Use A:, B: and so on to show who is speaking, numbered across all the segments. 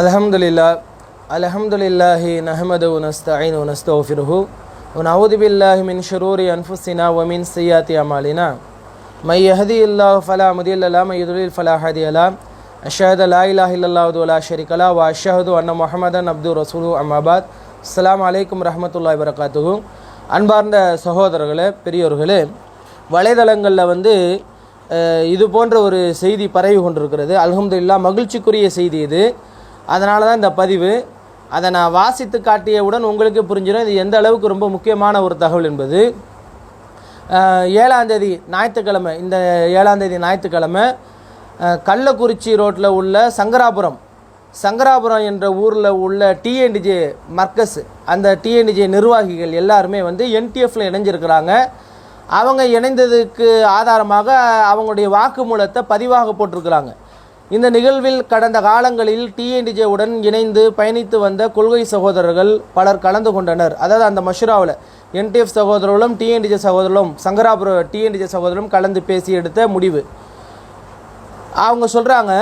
A: الحمد لله الحمد لله نحمده ونستعين ونستغفره ونعوذ بالله من شرور أنفسنا ومن سيئات أعمالنا من يهدي الله فلا مضل له من يضلل فلا هادي له أشهد لا إله إلا الله وحده لا شريك له وأشهد أن محمدا عبده ورسوله أما بعد السلام عليكم ورحمة الله وبركاته அன்பார்ந்த சகோதரர்களே பெரியோர்களே வலைதளங்களில் வந்து இது போன்ற ஒரு செய்தி பரவி கொண்டிருக்கிறது அலமதுல்லா மகிழ்ச்சிக்குரிய செய்தி இது அதனால தான் இந்த பதிவு. அதை நான் வாசித்து காட்டியவுடன் உங்களுக்கு புரிஞ்சிடும். இது எந்த அளவுக்கு ரொம்ப முக்கியமான ஒரு தகவல் என்பது. ஏழாந்தேதி ஞாயிற்றுக்கிழமை இந்த ஏழாந்தேதி ஞாயிற்றுக்கிழமை கள்ளக்குறிச்சி ரோட்டில் உள்ள சங்கராபுரம் சங்கராபுரம் என்ற ஊரில் உள்ள டிஎன்டிஜே மர்க்கஸ் அந்த டிஎன்டிஜே நிர்வாகிகள் எல்லாருமே வந்து என்டிஎஃப்ல இணைஞ்சிருக்கிறாங்க. அவங்க இணைந்ததுக்கு ஆதாரமாக அவங்களுடைய வாக்குமூலத்தை பதிவாக போட்டிருக்கிறாங்க. இந்த நிகழ்வில் கடந்த காலங்களில் டிஎன்டிஜே உடன் இணைந்து பயணித்து வந்த கொள்கை சகோதரர்கள் பலர் கலந்து கொண்டனர். அதாவது அந்த மஷுராவில் என்டிஎஃப் சகோதரர்களும் டிஎன்டிஜே சகோதரர்களும் சங்கராபுரம் டிஎன்டிஜே சகோதரரும் கலந்து பேசி எடுத்த முடிவு. அவங்க சொல்கிறாங்க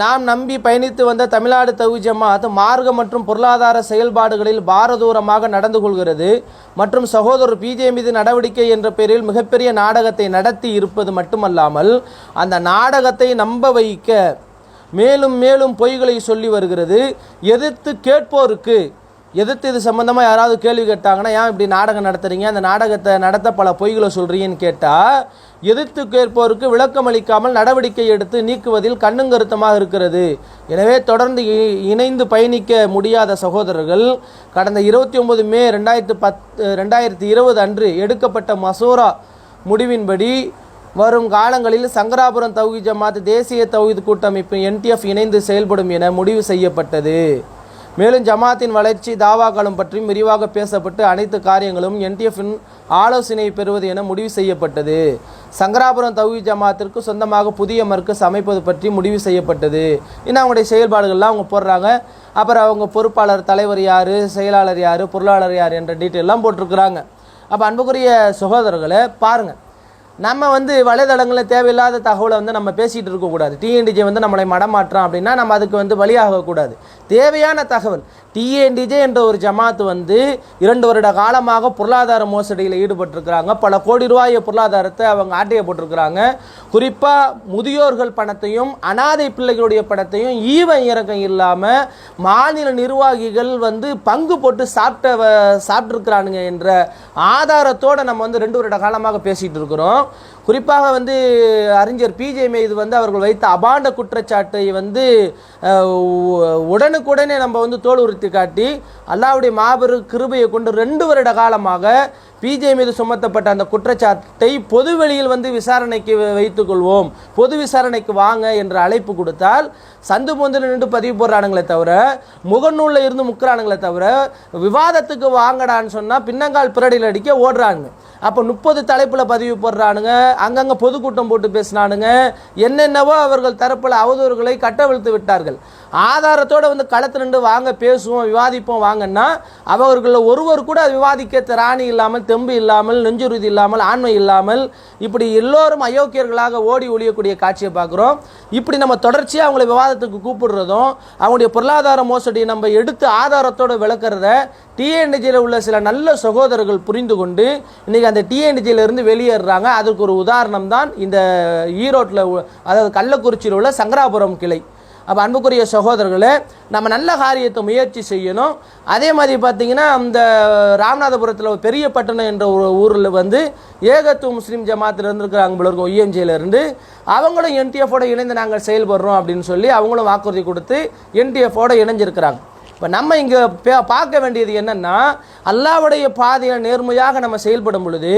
A: நாம் நம்பி பயணித்து வந்த தமிழ்நாடு தவி ஜமாத் மார்க்க மற்றும் பொருளாதார செயல்பாடுகளில் பாரதூரமாக நடந்து கொள்கிறது. மற்றும் சகோதரர் பிஜே மீது நடவடிக்கை என்ற பெயரில் மிகப்பெரிய நாடகத்தை நடத்தி இருப்பது மட்டுமல்லாமல் அந்த நாடகத்தை நம்ப வைக்க மேலும் மேலும் பொய்களை சொல்லி வருகிறது. எதிர்த்து கேட்போருக்கு எதிர்த்து இது சம்மந்தமாக யாராவது கேள்வி கேட்டாங்கன்னா ஏன் இப்படி நாடகம் நடத்துறீங்க? அந்த நாடகத்தை நடத்த பல பொய்களை சொல்கிறீங்கன்னு கேட்டால் எதிர்த்து கேட்போருக்கு விளக்கம் அளிக்காமல் நடவடிக்கை எடுத்து நீக்குவதில் கண்ணுங்கருத்தமாக இருக்கிறது. எனவே தொடர்ந்து இ- இணைந்து பயணிக்க முடியாத சகோதரர்கள் கடந்த இருபத்தி ஒன்பது மே ரெண்டாயிரத்து பத் ரெண்டாயிரத்தி இருபது அன்று எடுக்கப்பட்ட மசோரா முடிவின்படி வரும் காலங்களில் சங்கராபுரம் தௌஹி ஜமாத் தேசிய தௌஹீத் கூட்டமைப்பு என்டிஎஃப் இணைந்து செயல்படும் என முடிவு செய்யப்பட்டது. மேலும் ஜமாத்தின் வளர்ச்சி தாவாக்களும் பற்றியும் விரிவாக பேசப்பட்டு அனைத்து காரியங்களும் என்டிஎஃப்பின் ஆலோசனை பெறுவது என முடிவு செய்யப்பட்டது. சங்கராபுரம் தௌஹி ஜமாத்திற்கு சொந்தமாக புதிய மர்க்கஸ் அமைப்பது பற்றி முடிவு செய்யப்பட்டது. இன்னும் அவங்களுடைய செயல்பாடுகள்லாம் அவங்க போடுறாங்க. அப்புறம் அவங்க பொறுப்பாளர் தலைவர் யார் செயலாளர் யார் பொருளாளர் யார் என்ற டீட்டெயிலாம் போட்டிருக்கிறாங்க. அப்போ அன்புக்குரிய சகோதரர்களை பாருங்கள் நம்ம வந்து வலைதளங்களில் தேவையில்லாத தகவலை வந்து நம்ம பேசிகிட்டு இருக்கக்கூடாது டிஎன்டிஜே வந்து நம்மளை மடமாற்றம் அப்படின்னா நம்ம அதுக்கு வந்து வழியாகக்கூடாது தேவையான தகவல். டிஎன்டிஜே என்ற ஒரு ஜமாத் வந்து இரண்டு வருட காலமாக பொருளாதார மோசடியில் ஈடுபட்டிருக்கிறாங்க. பல கோடி ரூபாய் பொருளாதாரத்தை அவங்க ஆட்டைய போட்டிருக்கிறாங்க. குறிப்பாக முதியோர்கள் பணத்தையும் அனாதை பிள்ளைகளுடைய பணத்தையும் ஈவ இறக்கம் இல்லாமல் மாநில நிர்வாகிகள் வந்து பங்கு போட்டு சாப்பிட்ட சாப்பிட்ருக்கிறானுங்க என்ற ஆதாரத்தோடு நம்ம வந்து ரெண்டு வருட காலமாக பேசிகிட்டு இருக்கிறோம். குறிப்பாக வந்து அறிஞர் பிஜே மீது வந்து அவர்கள் வைத்த அபாண்ட குற்றச்சாட்டை வந்து உடனுக்குடனே நம்ம வந்து தோல் உறுத்தி காட்டி அல்லாவுடைய மாபெரும் கிருபையை கொண்டு ரெண்டு வருட காலமாக பிஜே மீது சுமத்தப்பட்ட அந்த குற்றச்சாட்டை பொது வெளியில் வந்து விசாரணைக்கு வைத்துக்கொள்வோம். பொது விசாரணைக்கு வாங்க என்ற அழைப்பு கொடுத்தால் சந்து பொந்தில் நின்று பதிவு போடுறானுங்களே தவிர முகநூலில் இருந்து முக்கிறானுங்களே தவிர விவாதத்துக்கு வாங்கடான்னு சொன்னால் பின்னங்கால் பிரடியில் அடிக்க ஓடுறானுங்க. அப்போ முப்பது தலைப்பில் பதிவு போடுறானுங்க. அங்கங்கே பொதுக்கூட்டம் போட்டு பேசினானுங்க. என்னென்னவோ அவர்கள் தரப்பில் அவதூறுகளை கட்டவிழ்த்து விட்டார்கள். ஆதாரத்தோடு வந்து களத்தில் நின்று வாங்க பேசுவோம் விவாதிப்போம் வாங்கன்னா அவர்களில் ஒருவர் கூட விவாதிக்க திராணி இல்லாமல் தெம்பு இல்லாமல் நெஞ்சுறுதி இல்லாமல் ஆண்மை இல்லாமல் இப்படி எல்லோரும் அயோக்கியர்களாக ஓடி ஒழியக்கூடிய காட்சியை பார்க்குறோம். இப்படி நம்ம தொடர்ச்சியாக அவங்களை விவாதத்துக்கு கூப்பிடுறதும் அவங்களுடைய பொருளாதார மோசடியை நம்ம எடுத்து ஆதாரத்தோடு விளக்குறத டிஎன்டிஜியில் உள்ள சில நல்ல சகோதரர்கள் புரிந்து கொண்டு இன்றைக்கி அந்த டிஎன்டிஜியிலிருந்து வெளியேறுறாங்க. அதுக்கு ஒரு உதாரணம் தான் இந்த ஈரோட்டில் அதாவது கள்ளக்குறிச்சியில் உள்ள சங்கராபுரம் கிளை. அப்போ அன்புக்குரிய சகோதரர்களே நம்ம நல்ல காரியத்தை முயற்சி செய்யணும். அதே மாதிரி பார்த்திங்கன்னா அந்த ராமநாதபுரத்தில் ஒரு பெரிய பட்டணம் என்ற ஒரு ஊரில் வந்து ஏகத்துவ முஸ்லீம் ஜமாத்தில் இருந்திருக்கிறாங்க போல இருக்கும் OMJ-ல அவங்களும் என்டிஎஃபோட இணைந்து நாங்கள் செயல்படுறோம் அப்படின்னு சொல்லி அவங்களும் வாக்குறுதி கொடுத்து என்டிஎஃபோட இணைஞ்சிருக்கிறாங்க. இப்போ நம்ம இங்கே பார்க்க வேண்டியது என்னென்னா அல்லாவுடைய பாதையில் நேர்மையாக நம்ம செயல்படும் பொழுது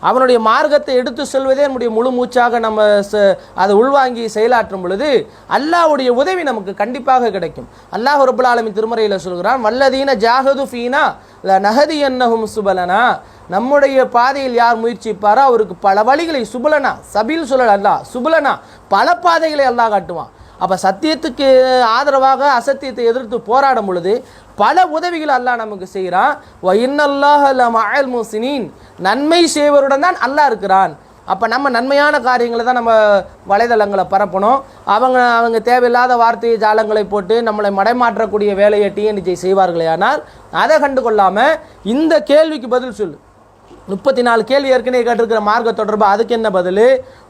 A: அவனுடைய மார்க்கத்தை எடுத்து செல்வதே நம்முடைய முழு மூச்சாக நம்ம ச- அதை உள்வாங்கி செயலாற்றும் பொழுது அல்லாஹ்வுடைய உதவி நமக்கு கண்டிப்பாக கிடைக்கும். அல்லாஹ் ரபுல் ஆலமின் திருமறையில் சொல்கிறான் வல்லதீன ஜாகது ஃபீனா ல நகதி என்னஹும் சுபலனா. நம்முடைய பாதையில் யார் முயற்சிப்பாரோ அவருக்கு பல வழிகளை சுபலனா சபில் சொல்லல அல்லாஹ் சுபலனா பல பாதைகளை அல்லாஹ் காட்டுவான். அப்போ சத்தியத்துக்கு ஆதரவாக அசத்தியத்தை எதிர்த்து போராடும் பொழுது பல உதவிகள் அல்லாஹ் நமக்கு செய்கிறான். இன்னல்லாஹ் முசினின் நன்மை செய்வருடன் தான் அல்லாஹ் இருக்கிறான். அப்போ நம்ம நன்மையான காரியங்களை தான் நம்ம வலைதளங்களை பரப்பணும். அவங்க அவங்க தேவையில்லாத வார்த்தை ஜாலங்களை போட்டு நம்மளை மடைமாற்றக்கூடிய வேலையை டிஎன்டிஜை செய்வார்களே ஆனால் அதை கண்டு கொள்ளாமல் இந்த கேள்விக்கு பதில் சொல்லு. முப்பத்தி நாலு கேள்வி ஏற்கனவே கேட்டிருக்கிற மார்க்க தொடர்பு அதுக்கு என்ன பதில்?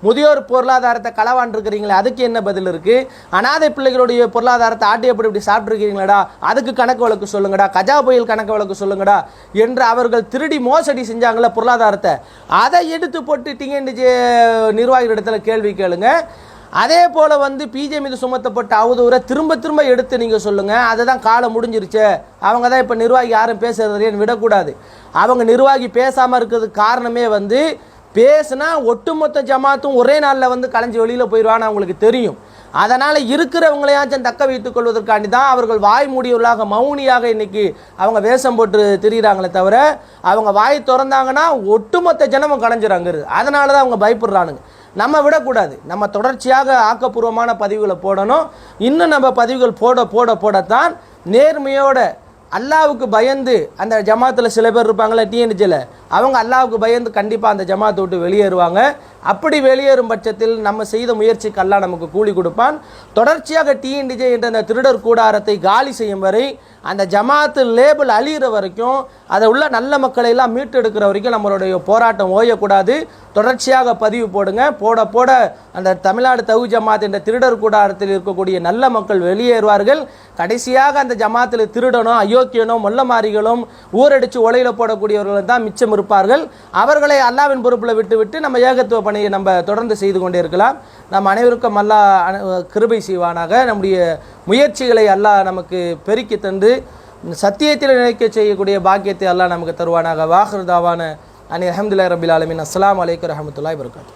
A: முதியோர் பொருளாதாரத்தை களவாண்டிருக்கிறீங்களே அதுக்கு என்ன பதில் இருக்குது அனாதை பிள்ளைகளுடைய பொருளாதாரத்தை ஆட்டி எப்படி இப்படி சாப்பிட்ருக்கீங்களடா அதுக்கு கணக்கு வழக்கு சொல்லுங்கடா கஜா புயல் கணக்கு வழக்கு சொல்லுங்கடா என்று அவர்கள் திருடி மோசடி செஞ்சாங்களே பொருளாதாரத்தை. அதை எடுத்து போட்டு டிஎன்டிஜே நிர்வாகிகளிடத்துல கேள்வி கேளுங்க. அதே போல் வந்து பிஜே மீது சுமத்தப்பட்ட அவதூறை திரும்ப திரும்ப எடுத்து நீங்கள் சொல்லுங்கள் அதை தான் காலம் முடிஞ்சிருச்சே. அவங்க தான் இப்போ நிர்வாகி யாரும் பேசுறதுன்னு விடக்கூடாது. அவங்க நிர்வாகி பேசாமல் இருக்கிறதுக்கு காரணமே வந்து பேசுனா ஒட்டுமொத்த ஜமாத்தும் ஒரே நாளில் வந்து கலைஞ்சி வெளியில் போயிடுவான்னு அவங்களுக்கு தெரியும். அதனால் இருக்கிறவங்களையாச்சும் தக்க வைத்துக் கொள்வதற்காண்டி தான் அவர்கள் வாய் மூடியவர்களாக மௌனியாக இன்றைக்கி அவங்க வேஷம் போட்டு திரியிறாங்களே தவிர அவங்க வாய் திறந்தாங்கன்னா ஒட்டுமொத்த ஜனமும் கலைஞ்சிறாங்க அதனால தான் அவங்க பயப்படுறானுங்க. நம்ம விடக்கூடாது. நம்ம தொடர்ச்சியாக ஆக்கப்பூர்வமான பதிவுகளை போடணும். இன்னும் நம்ம பதிவுகள் போட போட போடத்தான் நேர்மையோட அல்லாவுக்கு பயந்து அந்த ஜமாத்தில் சில பேர் இருப்பாங்களே டிஎன்ஜியில் அவங்க அல்லாவுக்கு பயந்து கண்டிப்பாக அந்த ஜமாத்தை விட்டு வெளியேறுவாங்க. அப்படி வெளியேறும் பட்சத்தில் நம்ம செய்த முயற்சிக்கு அல்லா நமக்கு கூலி கொடுப்பான். தொடர்ச்சியாக டிஎன்டிஜே என்ற அந்த திருடர் கூடாரத்தை காலி செய்யும் வரை அந்த ஜமாத்து லேபிள் அழியிற வரைக்கும் அதை உள்ள நல்ல மக்களை எல்லாம் மீட்டெடுக்கிற வரைக்கும் நம்மளுடைய போராட்டம் ஓயக்கூடாது. தொடர்ச்சியாக பதிவு போடுங்க. போட போட அந்த தமிழ்நாடு தகு ஜமாத் என்ற திருடர் கூடாரத்தில் இருக்கக்கூடிய நல்ல மக்கள் வெளியேறுவார்கள். கடைசியாக அந்த ஜமாத்தில் திருடனும் அயோக்கியனும் மொல்லமாரிகளும் ஊரடிச்சு ஒலையில் போடக்கூடியவர்கள் தான் மிச்சம் இருப்பார்கள். அவர்களை அல்லாவின் பொறுப்பில் விட்டுவிட்டு நம்ம ஏகத்துவ பணியை நம்ம தொடர்ந்து செய்து கொண்டே இருக்கலாம். நம் அனைவருக்கும் அல்லாஹ் கிருபை செய்வானாக. நம்முடைய முயற்சிகளை அல்லாஹ் நமக்கு பெருக்கி தந்து சத்தியத்தில் நினைக்க செய்யக்கூடிய பாக்கியத்தை அல்லாஹ் நமக்கு தருவானாக. வாஹ்ருதாவான அனி அஹமதுல்லா ரபில் ஆலமின். அஸ்ஸலாமு அலைக்கும் ரஹமத்துல்லாஹி வபரகாத்துஹு